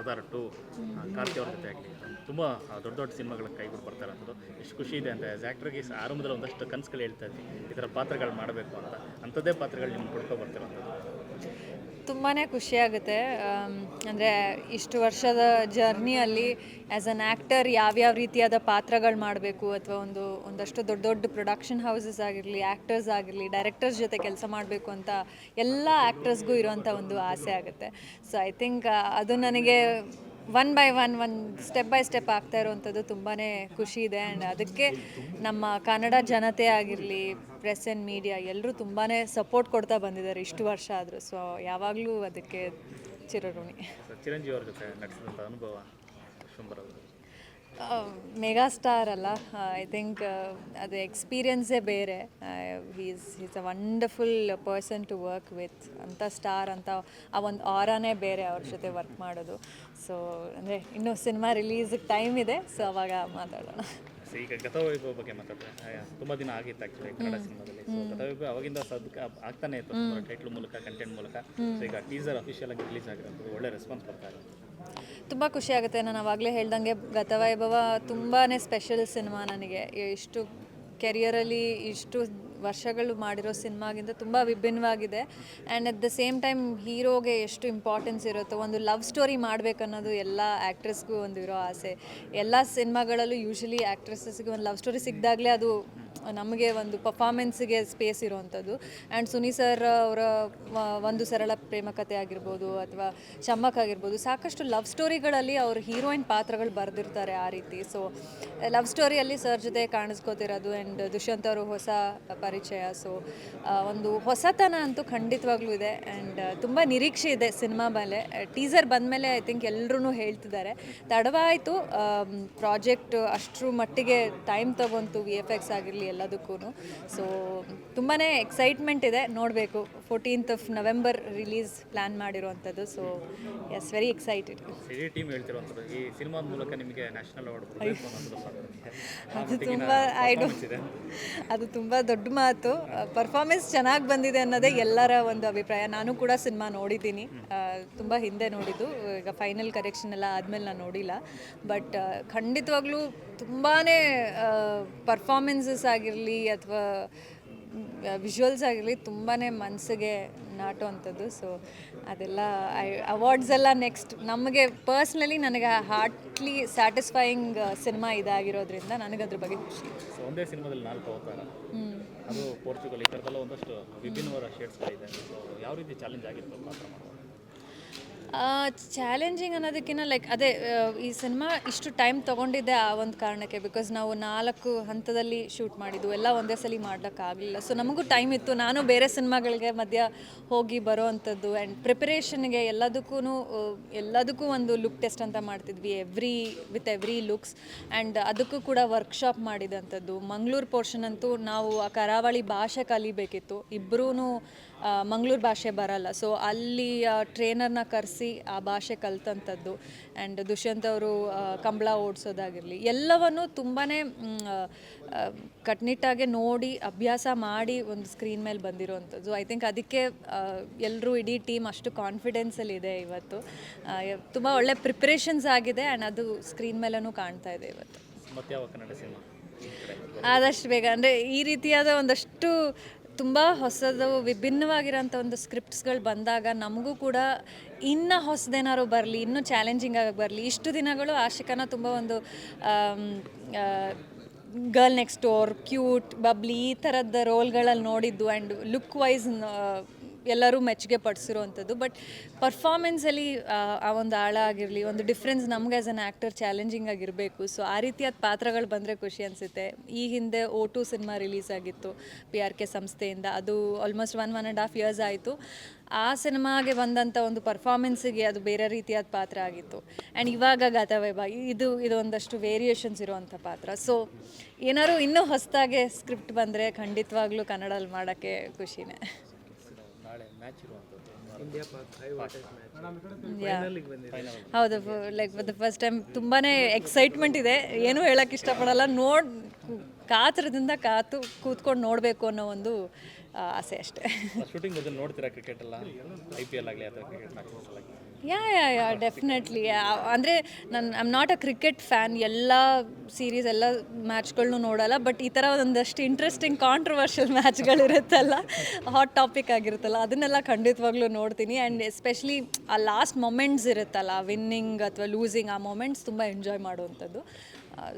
Sardar to Karti ಅವ್ರ ಜೊತೆ ಆಗಲಿ. ತುಂಬ ದೊಡ್ಡ ದೊಡ್ಡ ಸಿನಿಮಾಗಳ ಕೈಗಳು ಬರ್ತಾರೆ ಇರೋಂಥದ್ದು ಎಷ್ಟು ಖುಷಿ ಇದೆ ಅಂತ ಆ್ಯಸ್ ಆ್ಯಕ್ಟ್ರಿಗೆ ಆರಂಭದಲ್ಲಿ ಒಂದಷ್ಟು ಕನಸುಗಳು ಹೇಳ್ತಾ ಇದ್ವಿ. ಈ ಥರ ಪಾತ್ರಗಳು ಮಾಡಬೇಕು ಅಂತ. ಅಂಥದ್ದೇ ಪಾತ್ರಗಳು ನಿಮ್ಗೆ ಕೊಡ್ಕೊ ಬರ್ತಿರೋಂಥದ್ದು ತುಂಬಾ ಖುಷಿಯಾಗುತ್ತೆ ಅಂದರೆ ಇಷ್ಟು ವರ್ಷದ ಜರ್ನಿಯಲ್ಲಿ ಆ್ಯಸ್ ಅನ್ ಆ್ಯಕ್ಟರ್ ಯಾವ್ಯಾವ ರೀತಿಯಾದ ಪಾತ್ರಗಳು ಮಾಡಬೇಕು ಅಥವಾ ಒಂದು, ಒಂದಷ್ಟು ದೊಡ್ಡ ದೊಡ್ಡ ಪ್ರೊಡಕ್ಷನ್ ಹೌಸಸ್ ಆಗಿರಲಿ ಆ್ಯಕ್ಟರ್ಸ್ ಆಗಿರಲಿ ಡೈರೆಕ್ಟರ್ಸ್ ಜೊತೆ ಕೆಲಸ ಮಾಡಬೇಕು ಅಂತ ಎಲ್ಲ ಆ್ಯಕ್ಟರ್ಸ್ಗೂ ಇರುವಂಥ ಒಂದು ಆಸೆ ಆಗುತ್ತೆ. ಸೊ ಐ ಥಿಂಕ್ ಅದು ನನಗೆ one by one one step by step ಆಗ್ತಾ ಇರುವಂಥದ್ದು ತುಂಬಾ ಖುಷಿ ಇದೆ. ಆ್ಯಂಡ್ ಅದಕ್ಕೆ ನಮ್ಮ ಕನ್ನಡ ಜನತೆ ಆಗಿರಲಿ ಪ್ರೆಸ್ ಆ್ಯಂಡ್ ಮೀಡಿಯಾ ಎಲ್ಲರೂ ತುಂಬಾ ಸಪೋರ್ಟ್ ಕೊಡ್ತಾ ಬಂದಿದ್ದಾರೆ ಇಷ್ಟು ವರ್ಷ ಆದರೂ. ಸೊ ಯಾವಾಗಲೂ ಅದಕ್ಕೆ ಚಿರಋಣಿ. ಚಿರಂಜೀವಿ ಅವ್ರ ಜೊತೆ ಅನುಭವ ಮೆಗಾ ಸ್ಟಾರ್ ಅಲ್ಲ. ಐ ಥಿಂಕ್ ಅದು ಎಕ್ಸ್ಪೀರಿಯನ್ಸೇ ಬೇರೆ. He's is a wonderful person to work with ಅಂಥ ಸ್ಟಾರ್ ಅಂತ ಆ ಒಂದು ಆರಾನೇ ಬೇರೆ ಅವ್ರ ಜೊತೆ ವರ್ಕ್ ಮಾಡೋದು. ಸೊ ಅಂದರೆ ಇನ್ನೂ ಸಿನಿಮಾ ರಿಲೀಸ್ಗೆ ಟೈಮ್ ಇದೆ. ಸೊ ಅವಾಗ ಮಾತಾಡೋಣ. ಸೊ ಈಗ ಗತವೈಭವ ಬಗ್ಗೆ ಮಾತಾಡ್ತಾರೆ ತುಂಬಾ ದಿನ ಆಗಿತ್ತು ಆ್ಯಕ್ಚುಲಿ ಕನ್ನಡ ಸಿನಿಮಾದಲ್ಲಿ. ಸೊ ಗತವೈಭವ ಅವಾಗಿಂದ ಸದ್ಕ ಆಗ್ತಾನೆ ಇತ್ತು. ಟೈಟ್ಲ್ ಮೂಲಕ ಕಂಟೆಂಟ್ ಮೂಲಕ. ಸೊ ಈಗ ಟೀಸರ್ ಅಫಿಷಿಯಲ್ ಆಗಿ ರಿಲೀಸ್ ಆಗಿರೋದು ಒಳ್ಳೆ ರೆಸ್ಪಾನ್ಸ್ ಬರ್ತಾ ಇದೆ. ತುಂಬ ಖುಷಿ ಆಗುತ್ತೆ. ನಾನು ಆವಾಗಲೇ ಹೇಳ್ದಂಗೆ ಗತವೈಭವ ತುಂಬಾ ಸ್ಪೆಷಲ್ ಸಿನಿಮಾ ನನಗೆ. ಇಷ್ಟು ಕೆರಿಯರಲ್ಲಿ ಇಷ್ಟು ವರ್ಷಗಳು ಮಾಡಿರೋ ಸಿನಿಮಾಗಿಂತ ತುಂಬ ವಿಭಿನ್ನವಾಗಿದೆ. And at the same time ಹೀರೋಗೆ ಎಷ್ಟು ಇಂಪಾರ್ಟೆನ್ಸ್ ಇರುತ್ತೋ, ಒಂದು ಲವ್ ಸ್ಟೋರಿ ಮಾಡಬೇಕನ್ನೋದು ಎಲ್ಲ ಆ್ಯಕ್ಟ್ರೆಸ್ಗೂ ಒಂದು ಇರೋ ಆಸೆ. ಎಲ್ಲ ಸಿನಿಮಾಗಳಲ್ಲೂ ಯೂಶಲಿ ಆ್ಯಕ್ಟ್ರೆಸಸ್ಗೆ ಒಂದು ಲವ್ ಸ್ಟೋರಿ ಸಿಕ್ಕಿದಾಗಲೇ ಅದು ನಮಗೆ ಒಂದು ಪರ್ಫಾಮೆನ್ಸಿಗೆ ಸ್ಪೇಸ್ ಇರುವಂಥದ್ದು. ಆ್ಯಂಡ್ ಸುನಿ ಸರ್ ಅವರ ಒಂದು ಸರಳ ಪ್ರೇಮ ಕಥೆ ಆಗಿರ್ಬೋದು ಅಥವಾ ಚಮ್ಮಕ್ ಆಗಿರ್ಬೋದು, ಸಾಕಷ್ಟು ಲವ್ ಸ್ಟೋರಿಗಳಲ್ಲಿ ಅವ್ರ ಹೀರೋಯಿನ್ ಪಾತ್ರಗಳು ಬರೆದಿರ್ತಾರೆ ಆ ರೀತಿ. ಸೊ ಲವ್ ಸ್ಟೋರಿಯಲ್ಲಿ ಸರ್ ಜೊತೆ ಕಾಣಿಸ್ಕೋತಿರೋದು ಆ್ಯಂಡ್ ದುಷ್ಯಂತ್ ಅವರು ಹೊಸ ಪರಿಚಯ. ಸೊ ಒಂದು ಹೊಸತನ ಅಂತೂ ಖಂಡಿತವಾಗ್ಲೂ ಇದೆ. ಆ್ಯಂಡ್ ತುಂಬ ನಿರೀಕ್ಷೆ ಇದೆ ಸಿನಿಮಾ ಮೇಲೆ. ಟೀಸರ್ ಬಂದಮೇಲೆ ಐ ಥಿಂಕ್ ಎಲ್ಲರೂ ಹೇಳ್ತಿದ್ದಾರೆ. ತಡವಾಯಿತು ಪ್ರಾಜೆಕ್ಟ್ ಅಷ್ಟರ ಮಟ್ಟಿಗೆ ಟೈಮ್ ತಗೊಂತು ವಿ ಎಫ್ ಎಕ್ಸ್ ಆಗಿರಲಿ ಎಲ್ಲದಕ್ಕೂ. ಸೊ ತುಂಬಾ ಎಕ್ಸೈಟ್ಮೆಂಟ್ ಇದೆ. ನೋಡಬೇಕು. Fourteenth of November release plan ಮಾಡಿರುವಂಥದ್ದು. So yes very excited team ಈ ಸಿನಿಮಾದ ಮೂಲಕ ನಿಮಗೆ ನ್ಯಾಷನಲ್ ಅವಾರ್ಡ್ ಅದು ತುಂಬ ಐ ಅದು ತುಂಬ ದೊಡ್ಡ ಮಾತು. ಪರ್ಫಾರ್ಮೆನ್ಸ್ ಚೆನ್ನಾಗಿ ಬಂದಿದೆ ಅನ್ನೋದೇ ಎಲ್ಲರ ಒಂದು ಅಭಿಪ್ರಾಯ. ನಾನು ಕೂಡ ಸಿನಿಮಾ ನೋಡಿದ್ದೀನಿ. ತುಂಬ ಹಿಂದೆ ನೋಡಿದ್ದು. ಈಗ ಫೈನಲ್ ಕರೆಕ್ಷನ್ ಎಲ್ಲ ಆದಮೇಲೆ ನಾನು ನೋಡಿಲ್ಲ. ಬಟ್ ಖಂಡಿತವಾಗ್ಲೂ ತುಂಬಾ ಪರ್ಫಾರ್ಮೆನ್ಸಸ್ ಆಗಿರಲಿ ಅಥವಾ ವಿಜುವಲ್ಸ್ ಆಗಿರಲಿ ತುಂಬಾ ಮನಸ್ಸಿಗೆ ನಾಟುವಂಥದ್ದು. ಸೊ ಅದೆಲ್ಲ ಐ ಅವಾರ್ಡ್ಸ್ ಎಲ್ಲ ನೆಕ್ಸ್ಟ್ ನಮಗೆ ಪರ್ಸ್ನಲಿ ನನಗೆ ಹಾರ್ಟ್ಲಿ ಸ್ಯಾಟಿಸ್ಫೈಯಿಂಗ್ ಸಿನಿಮಾ ಇದಾಗಿರೋದ್ರಿಂದ ನನಗೆ ಅದ್ರ ಬಗ್ಗೆ ಖುಷಿ. ಸೊ ಒಂದೇ ಸಿನಿಮಾದಲ್ಲಿ ನಾಲ್ಕು ಅವತಾರ. ಅದು ಪೋರ್ಚುಗಲ್ ಈ ಥರದ್ದೆಲ್ಲ ಒಂದಷ್ಟು ವಿಭಿನ್ನವಾದ ಶೇಡ್ಸ್ಗಳಿದೆ ಸೊ ಯಾವ ರೀತಿ ಚಾಲೆಂಜ್ ಆಗಿತ್ತು ಪಾತ್ರ ಚಾಲೆಂಜಿಂಗ್ ಅನ್ನೋದಕ್ಕಿಂತ ಲೈಕ್ ಅದೇ ಈ ಸಿನಿಮಾ ಇಷ್ಟು ಟೈಮ್ ತೊಗೊಂಡಿದ್ದೆ ಆ ಒಂದು ಕಾರಣಕ್ಕೆ ಬಿಕಾಸ್ ನಾವು ನಾಲ್ಕು ಹಂತದಲ್ಲಿ ಶೂಟ್ ಮಾಡಿದ್ದು. ಎಲ್ಲ ಒಂದೇ ಸಲ ಮಾಡ್ಲಿಕ್ಕಾಗಲಿಲ್ಲ. ಸೊ ನಮಗೂ ಟೈಮ್ ಇತ್ತು. ನಾನು ಬೇರೆ ಸಿನಿಮಾಗಳಿಗೆ ಮಧ್ಯ ಹೋಗಿ ಬರೋ ಅಂಥದ್ದು ಆ್ಯಂಡ್ ಪ್ರಿಪರೇಷನ್ಗೆ ಎಲ್ಲದಕ್ಕೂ ಎಲ್ಲದಕ್ಕೂ ಒಂದು ಲುಕ್ ಟೆಸ್ಟ್ ಅಂತ ಮಾಡ್ತಿದ್ವಿ every with every looks and ಅದಕ್ಕೂ ಕೂಡ ವರ್ಕ್ಶಾಪ್ ಮಾಡಿದಂಥದ್ದು. ಮಂಗಳೂರು ಪೋರ್ಷನ್ ಅಂತೂ ನಾವು ಆ ಕರಾವಳಿ ಭಾಷೆ ಕಲಿಬೇಕಿತ್ತು. ಇಬ್ಬರೂ ಮಂಗಳೂರು ಭಾಷೆ ಬರಲ್ಲ. ಸೊ ಅಲ್ಲಿ ಟ್ರೈನರ್ನ ಕರೆಸಿ ಆ ಭಾಷೆ ಕಲ್ತಂಥದ್ದು ಆ್ಯಂಡ್ ದುಷ್ಯಂತ್ ಅವರು ಕಂಬಳ ಓಡಿಸೋದಾಗಿರಲಿ ಎಲ್ಲವನ್ನು ತುಂಬಾ ಕಟ್ನಿಟ್ಟಾಗೆ ನೋಡಿ ಅಭ್ಯಾಸ ಮಾಡಿ ಒಂದು ಸ್ಕ್ರೀನ್ ಮೇಲೆ ಬಂದಿರೋವಂಥದ್ದು ಐ ಥಿಂಕ್ ಅದಕ್ಕೆ ಎಲ್ಲರೂ ಇಡೀ ಟೀಮ್ ಅಷ್ಟು ಕಾನ್ಫಿಡೆನ್ಸಲ್ಲಿ ಇದೆ ಇವತ್ತು. ತುಂಬ ಒಳ್ಳೆ ಪ್ರಿಪ್ರೇಷನ್ಸ್ ಆಗಿದೆ ಆ್ಯಂಡ್ ಅದು ಸ್ಕ್ರೀನ್ ಮೇಲೂ ಕಾಣ್ತಾ ಇದೆ ಇವತ್ತು. ಆದಷ್ಟು ಬೇಗ. ಅಂದರೆ ಈ ರೀತಿಯಾದ ಒಂದಷ್ಟು ತುಂಬ ಹೊಸದು ವಿಭಿನ್ನವಾಗಿರೋಂಥ ಒಂದು ಸ್ಕ್ರಿಪ್ಟ್ಸ್ಗಳು ಬಂದಾಗ ನಮಗೂ ಕೂಡ ಇನ್ನೂ ಹೊಸದೇನಾದ್ರು ಬರಲಿ, ಇನ್ನೂ ಚಾಲೆಂಜಿಂಗ್ ಆಗಿ ಬರಲಿ, ಇಷ್ಟು ದಿನಗಳು ಆಶಿಕನ ತುಂಬ ಒಂದು girl next door cute bubbly ಈ ಥರದ ರೋಲ್ಗಳಲ್ಲಿ ನೋಡಿದ್ದು ಆ್ಯಂಡ್ ಲುಕ್ ವೈಸ್ ಎಲ್ಲರೂ ಮೆಚ್ಚುಗೆ ಪಡಿಸಿರುವಂಥದ್ದು ಬಟ್ ಪರ್ಫಾರ್ಮೆನ್ಸಲ್ಲಿ ಆ ಒಂದು ಆಳ ಆಗಿರಲಿ, ಒಂದು ಡಿಫ್ರೆನ್ಸ್ ನಮ್ಗೆ ಆ್ಯಸ್ ಅನ್ ಆ್ಯಕ್ಟರ್ ಚಾಲೆಂಜಿಂಗ್ ಆಗಿರಬೇಕು. ಸೊ ಆ ರೀತಿಯಾದ ಪಾತ್ರಗಳು ಬಂದರೆ ಖುಷಿ ಅನಿಸುತ್ತೆ. ಈ ಹಿಂದೆ ಓ ಟು ಸಿನಿಮಾ ರಿಲೀಸ್ ಆಗಿತ್ತು ಪಿ ಆರ್ ಕೆ ಸಂಸ್ಥೆಯಿಂದ. ಅದು almost one one and half years ಆಯಿತು. ಆ ಸಿನಿಮಾಗೆ ಬಂದಂಥ ಒಂದು ಪರ್ಫಾರ್ಮೆನ್ಸಿಗೆ ಅದು ಬೇರೆ ರೀತಿಯಾದ ಪಾತ್ರ ಆಗಿತ್ತು. ಆ್ಯಂಡ್ ಇವಾಗ ಗತವೈಭವ ಇದು ಇದು ಒಂದಷ್ಟು ವೇರಿಯೇಷನ್ಸ್ ಇರುವಂಥ ಪಾತ್ರ. ಸೊ ಏನಾದ್ರು ಇನ್ನೂ ಹೊಸದಾಗೆ ಸ್ಕ್ರಿಪ್ಟ್ ಬಂದರೆ ಖಂಡಿತವಾಗ್ಲೂ ಕನ್ನಡಲ್ಲಿ ಮಾಡೋಕ್ಕೆ ಖುಷಿನೇ. ನಾಳೆ ಮ್ಯಾಚ್ ಇರುವಂಥದ್ದು ಹೌದು ಲೈಕ್ ದ ಫಸ್ಟ್ ಟೈಮ್ ತುಂಬಾ ಎಕ್ಸೈಟ್ಮೆಂಟ್ ಇದೆ. ಏನೂ ಹೇಳಕ್ಕೆ ಇಷ್ಟಪಡಲ್ಲ. ನೋಡ್ ಕಾತರದಿಂದ ಕಾತು ಕೂತ್ಕೊಂಡು ನೋಡಬೇಕು ಅನ್ನೋ ಒಂದು ಆಸೆ ಅಷ್ಟೇ. ಶೂಟಿಂಗ್ ನೋಡ್ತೀರಾ ಕ್ರಿಕೆಟ್ ಎಲ್ಲ? ಐ ಪಿ ಎಲ್ ಆಗಲಿ ಅಥವಾ ಕ್ರಿಕೆಟ್ ಯಾ ಯಾ ಯಾ ಡೆಫಿನೆಟ್ಲಿ ಅಂದರೆ ನಾನು am not a cricket fan ಎಲ್ಲ ಸೀರೀಸ್ ಎಲ್ಲ ಮ್ಯಾಚ್ಗಳನ್ನು ನೋಡಲ್ಲ ಬಟ್ ಈ ಥರ ಒಂದಷ್ಟು ಇಂಟ್ರೆಸ್ಟಿಂಗ್ ಕಾಂಟ್ರವರ್ಷಿಯಲ್ ಮ್ಯಾಚ್ಗಳಿರುತ್ತಲ್ಲ ಹಾಟ್ ಟಾಪಿಕ್ ಆಗಿರುತ್ತಲ್ಲ, ಅದನ್ನೆಲ್ಲ ಖಂಡಿತವಾಗ್ಲೂ ನೋಡ್ತೀನಿ. ಆ್ಯಂಡ್ ಎಸ್ಪೆಷಲಿ ಆ ಲಾಸ್ಟ್ ಮೊಮೆಂಟ್ಸ್ ಇರುತ್ತಲ್ಲ ವಿನ್ನಿಂಗ್ ಅಥವಾ ಲೂಸಿಂಗ್ ಆ ಮೊಮೆಂಟ್ಸ್ ತುಂಬ ಎಂಜಾಯ್ ಮಾಡುವಂಥದ್ದು.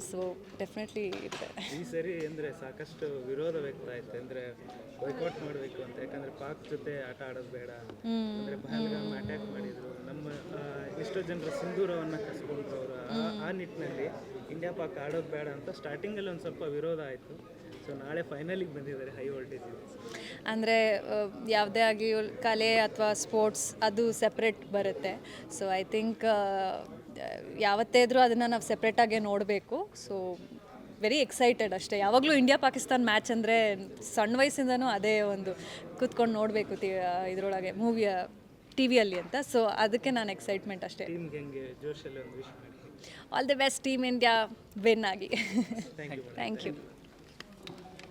ಸೊ ಡೆಫಿನೆಟ್ಲಿ ಇದೆ. ಈ ಸರಿ ಅಂದರೆ ಸಾಕಷ್ಟು ವಿರೋಧ ವ್ಯಕ್ತ ಆಯ್ತು. ಅಂದರೆ ಬೈಕೌಟ್ ಮಾಡಬೇಕು ಅಂತ. ಯಾಕಂದರೆ ಪಾಕ್ ಜೊತೆ ಆಟ ಆಡೋದು ಬೇಡ. ಅಂದರೆ ಪಹಲ್ಗಾಮ್ ಅಟ್ಯಾಕ್ ಮಾಡಿದರು. ನಮ್ಮ ಎಷ್ಟೋ ಜನರು ಸಿಂಧೂರವನ್ನು ಕಸ್ಕೊಂಡ್ರು ಅವರು. ಆ- ಆ ನಿಟ್ಟಿನಲ್ಲಿ ಇಂಡಿಯಾ ಪಾಕ್ ಆಡೋದು ಬೇಡ ಅಂತ ಸ್ಟಾರ್ಟಿಂಗಲ್ಲಿ ಒಂದು ಸ್ವಲ್ಪ ವಿರೋಧ ಆಯಿತು. ಸೊ ನಾಳೆ ಫೈನಲಿಗೆ ಬಂದಿದ್ದಾರೆ ಹೈ ವೋಲ್ಟೇಜ್ ಅಂದರೆ ಯಾವುದೇ ಆಗಲಿ ಕಲೆ ಅಥವಾ ಸ್ಪೋರ್ಟ್ಸ್ ಅದು ಸೆಪ್ರೇಟ್ ಬರುತ್ತೆ. ಸೊ ಐ ಥಿಂಕ್ ಯಾವತ್ತೇ ಇದ್ರೂ ಅದನ್ನು ನಾವು ಸೆಪ್ರೇಟಾಗೆ ನೋಡಬೇಕು. ಸೊ ವೆರಿ ಎಕ್ಸೈಟೆಡ್ ಅಷ್ಟೇ. ಯಾವಾಗಲೂ ಇಂಡಿಯಾ ಪಾಕಿಸ್ತಾನ್ ಮ್ಯಾಚ್ ಅಂದರೆ ಸಣ್ಣ ವಯಸ್ಸಿಂದನೂ ಅದೇ ಒಂದು ಕೂತ್ಕೊಂಡು ನೋಡಬೇಕು ಇದರೊಳಗೆ ಮೂವಿಯ ಟಿ ವಿಯಲ್ಲಿ ಅಂತ. ಸೊ ಅದಕ್ಕೆ ನಾನು ಎಕ್ಸೈಟ್ಮೆಂಟ್ ಅಷ್ಟೇ. All the best team India win ಆಗಿ. Thank you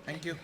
thank you